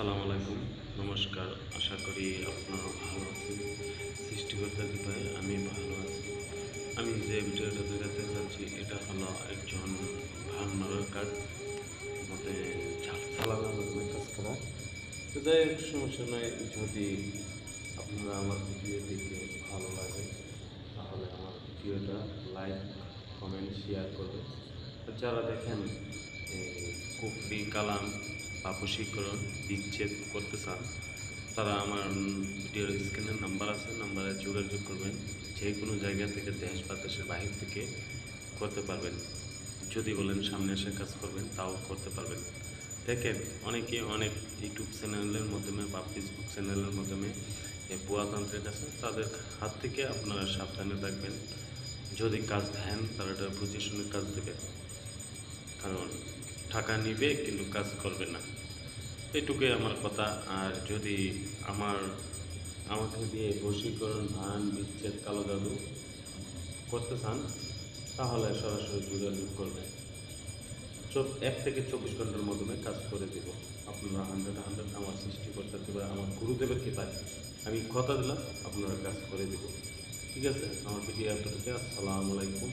আসসালামু আলাইকুম। নমস্কার, আশা করি আপনারা ভালো আছেন। সৃষ্টিকর্তা কৃপায় আমি ভালো আছি। আমি যে ভিডিওটা দেখাতে চাচ্ছি এটা হলো একজন ভান্ডারের কাজ। মধ্যে ঝাড় চালানোর মাধ্যমে কাজ করা। তো যাই হোক, সমস্যা নয় যদি আপনারা আমার ভিডিও দেখে ভালো লাগে, তাহলে আমার ভিডিওটা লাইক, কমেন্ট শেয়ার করবে যারা দেখেন কুফরি কালাম বা বশীকরণ বিচ্ছেদ করতে চান, তারা আমার ভিডিওর স্ক্রিনের নাম্বার আছে, নাম্বারে যোগাযোগ করবেন। যে কোনো জায়গা থেকে দেশ বা দেশের বাহির থেকে করতে পারবেন। যদি বলেন সামনে এসে কাজ করবেন, তাও করতে পারবেন। দেখেন, অনেকে অনেক ইউটিউব চ্যানেলের মাধ্যমে বা ফেসবুক চ্যানেলের মাধ্যমে এই পুরাতন্ত্রের কাছে তাদের হাত থেকে আপনারা সাবধানে থাকবেন। যদি কাজ দেন, তারা এটা শুনে কাজ দেবে। কারণ টাকা নিবে, কিন্তু কাজ করবে না। এটুকুই আমার কথা। আর যদি আমার, আমাকে দিয়ে বশীকরণ ধান বিচ্ছেদ, কালো জাদু করতে চান, তাহলে সরাসরি যোগাযোগ করবেন। এক থেকে চব্বিশ ঘণ্টার মাধ্যমে কাজ করে দেব। আপনারা হান্ড্রেড হান্ড্রেড আমার সৃষ্টি করতে দেবে আমার গুরুদেবের কৃপায় আমি কথা দিলাম, আপনারা কাজ করে দেব। ঠিক আছে? আমার ভিডিও এতটুকু আসসালামু আলাইকুম।